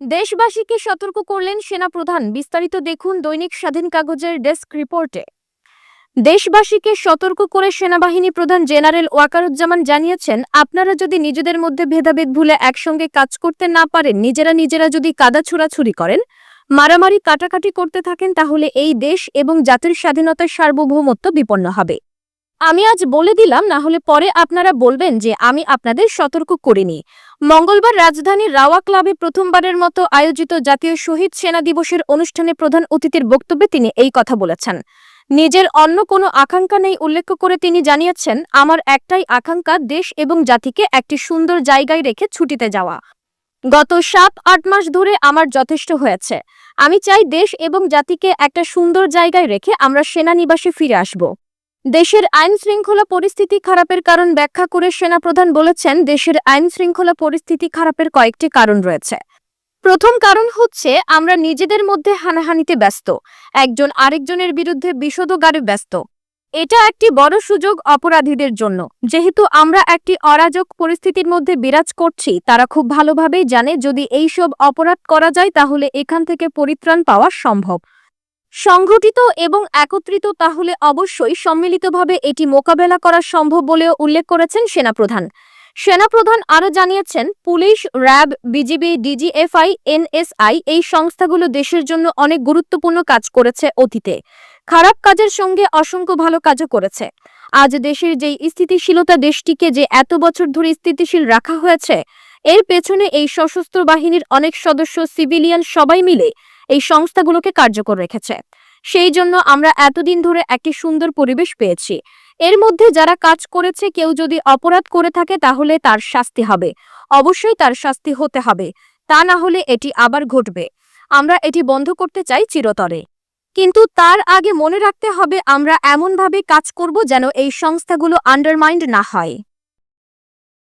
দেশবাসীকে সতর্ক করলেন সেনাপ্রধান। বিস্তারিত দেখুন দৈনিক স্বাধীন কাগজের ডেস্ক রিপোর্টে। দেশবাসীকে সতর্ক করে সেনাবাহিনী প্রধান জেনারেল ওয়াকারুজ্জামান জানিয়েছেন, আপনারা যদি নিজেদের মধ্যে ভেদাভেদ ভুলে একসঙ্গে কাজ করতে না পারেন, নিজেরা নিজেরা যদি কাদা ছোড়াছুরি করেন, মারামারি কাটাকাটি করতে থাকেন, তাহলে এই দেশ এবং জাতির স্বাধীনতার সার্বভৌমত্ব বিপন্ন হবে। আমি আজ বলে দিলাম না হলে পরে আপনারা বলবেন যে আমি আপনাদের সতর্ক করিনি। মঙ্গলবার রাজধানীর রাওয়া ক্লাবে প্রথমবারের মতো আয়োজিত জাতীয় শহীদ সেনা দিবসের অনুষ্ঠানে প্রধান অতিথির বক্তব্যে তিনি এই কথা বলেছেন। নিজের অন্য কোনো আকাঙ্ক্ষা নেই উল্লেখ করে তিনি জানিয়েছেন, আমার একটাই আকাঙ্ক্ষা, দেশ এবং জাতিকে একটি সুন্দর জায়গায় রেখে ছুটিতে যাওয়া। গত সাত, আট মাস ধরে আমার যথেষ্ট হয়েছে। আমি চাই দেশ এবং জাতিকে একটা সুন্দর জায়গায় রেখে আমরা সেনানিবাসে ফিরে আসব। দেশের আইন শৃঙ্খলা পরিস্থিতি খারাপের কারণ ব্যাখ্যা করে সেনাপ্রধান বলেছেন, দেশের আইন শৃঙ্খলা পরিস্থিতি খারাপের কয়েকটি কারণ রয়েছে। প্রথম কারণ হচ্ছে, আমরা নিজেদের মধ্যে হানাহানিতে ব্যস্ত। একজন আরেকজনের বিরুদ্ধে বিষোদগারে ব্যস্ত। এটা একটি বড় সুযোগ অপরাধীদের জন্য। যেহেতু আমরা একটি অরাজক পরিস্থিতির মধ্যে বিরাজ করছি, তারা খুব ভালোভাবেই জানে যদি এইসব অপরাধ করা যায়, তাহলে এখান থেকে পরিত্রাণ পাওয়া সম্ভব। সংগঠিত এবং একত্রিত তাহলে অবশ্যই সম্মিলিতভাবে এটি মোকাবেলা করা সম্ভব বলেও উল্লেখ করেছেন সেনাপ্রধান। সেনাপ্রধান আরও জানিয়েছেন, police, RAB, BGB, DGFI, NSI এই সংস্থাগুলো দেশের জন্য অনেক গুরুত্বপূর্ণ কাজ করেছে অতীতে। খারাপ কাজের সঙ্গে অসংখ্য ভালো কাজও করেছে। আজ দেশের যেই স্থিতিশীলতা দেশটিকে যে এত বছর ধরে স্থিতিশীল রাখা হয়েছে, এর পেছনে এই সশস্ত্র বাহিনীর অনেক সদস্য, সিভিলিয়ান সবাই মিলে এই সংস্থাগুলোকে কার্যকর রেখেছে। সেই জন্য আমরা এতদিন ধরে একটি সুন্দর পরিবেশ পেয়েছি। এর মধ্যে যারা কাজ করেছে, কেউ যদি অপরাধ করে থাকে, তাহলে তার শাস্তি হবে। অবশ্যই তার শাস্তি হতে হবে। তা না হলে এটি আবার ঘটবে। আমরা এটি বন্ধ করতে চাই চিরতরে। কিন্তু তার আগে মনে রাখতে হবে, আমরা এমনভাবে কাজ করব যেন এই সংস্থাগুলো আন্ডারমাইন্ড না হয়।